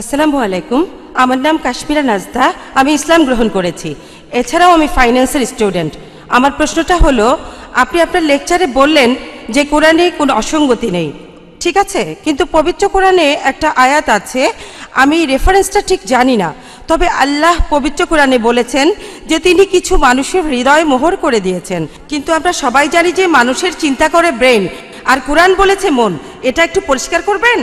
আসসালামু আলাইকুম। আমার নাম কাশ্মীরা নাজদা। আমি ইসলাম গ্রহণ করেছি। এছাড়াও আমি ফাইন্যান্সের স্টুডেন্ট। আমার প্রশ্নটা হলো, আপনি আপনার লেকচারে বললেন যে কোরআনে কোনো অসঙ্গতি নেই। ঠিক আছে, কিন্তু পবিত্র কোরআনে একটা আয়াত আছে। আমি রেফারেন্সটা ঠিক জানি না। তবে আল্লাহ পবিত্র কোরআনে বলেছেন যে তিনি কিছু মানুষের হৃদয় মোহর করে দিয়েছেন। কিন্তু আমরা সবাই জানি যে মানুষের চিন্তা করে ব্রেন আর কোরআন বলেছে মন। এটা একটু পরিষ্কার করবেন?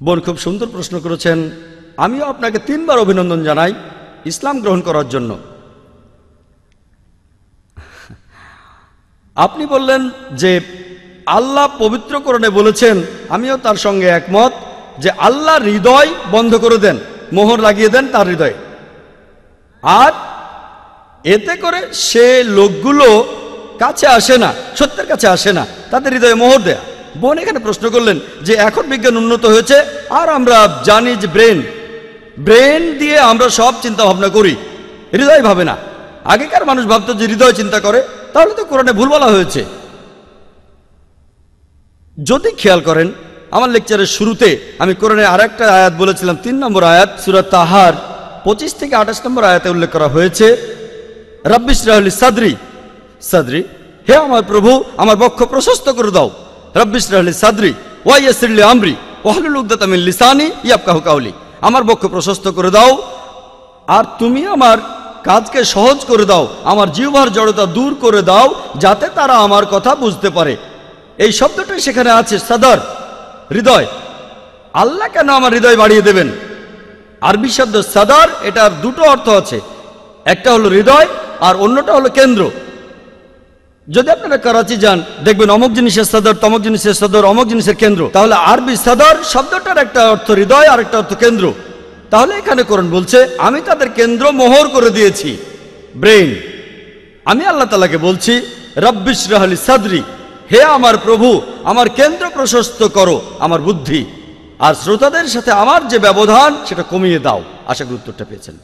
বোন খুব সুন্দর প্রশ্ন করেছেন, আমিও আপনাকে তিনবার অভিনন্দন জানাই ইসলাম গ্রহণ করার জন্য। আপনি বললেন যে আল্লাহ পবিত্র পবিত্রকরণে বলেছেন, আমিও তার সঙ্গে একমত যে আল্লাহ হৃদয় বন্ধ করে দেন, মোহর লাগিয়ে দেন তার হৃদয়ে। আর এতে করে সে লোকগুলো কাছে আসে না, সত্যের কাছে আসে না, তাদের হৃদয়ে মোহর দেয়া। বোন এখানে প্রশ্ন করলেন যে এখন বিজ্ঞান উন্নত হয়েছে আর আমরা জানি যে ব্রেন ব্রেন দিয়ে আমরা সব চিন্তা ভাবনা করি, হৃদয় ভাবে না। আগেকার মানুষ ভাবতো যে হৃদয় চিন্তা করে, তাহলে তো কোরআনে ভুল বলা হয়েছে। যদি খেয়াল করেন, আমার লেকচারের শুরুতে আমি কোরআনের আর একটা আয়াত বলেছিলাম, তিন নম্বর আয়াত সুরাত তাহার, পঁচিশ থেকে আঠাশ নম্বর আয়াতে উল্লেখ করা হয়েছে রব্বিশ রাহলি সাদরি। সাদরি, হে আমার প্রভু, আমার বক্ষ প্রশস্ত করে দাও। রব্বিশ রাহলি সাদরি ওয়াইয়াসিরলি আমরি ওয়াহলুল উদ্দাতামিল লিসানি ইয়াবকাহু কাউলি। আমার বক্ষ প্রশস্ত করে দাও আর তুমি আমার কাজকে সহজ করে দাও, আমার জিহ্বার জড়তা দূর করে দাও, যাতে তারা আমার কথা বুঝতে পারে। এই শব্দটাই সেখানে আছে, সাদর, হৃদয়। আল্লাহ কেন আমার হৃদয় বাড়িয়ে দেবেন? আরবি শব্দ সাদার, এটার দুটো অর্থ আছে। একটা হলো হৃদয় আর অন্যটা হলো কেন্দ্র। যদি আপনারা করাচি যান, দেখবেন অমুক জিনিসের সদর, তমক জিনিসের সদর, অমুক জিনিসের কেন্দ্র। তাহলে আরবি সদর শব্দটার একটা অর্থ হৃদয়, আর একটা অর্থ কেন্দ্র। তাহলে এখানে করুন বলছে, আমি তাদের কেন্দ্র মোহর করে দিয়েছি। ব্রেইন আমি আল্লাহ তালাকে বলছি রব্বিশ রাহলি সাদরি, হে আমার প্রভু, আমার কেন্দ্র প্রশস্ত করো আমার বুদ্ধি। আর শ্রোতাদের সাথে আমার যে ব্যবধান, সেটা কমিয়ে দাও। আশা উত্তরটা পেয়েছেন।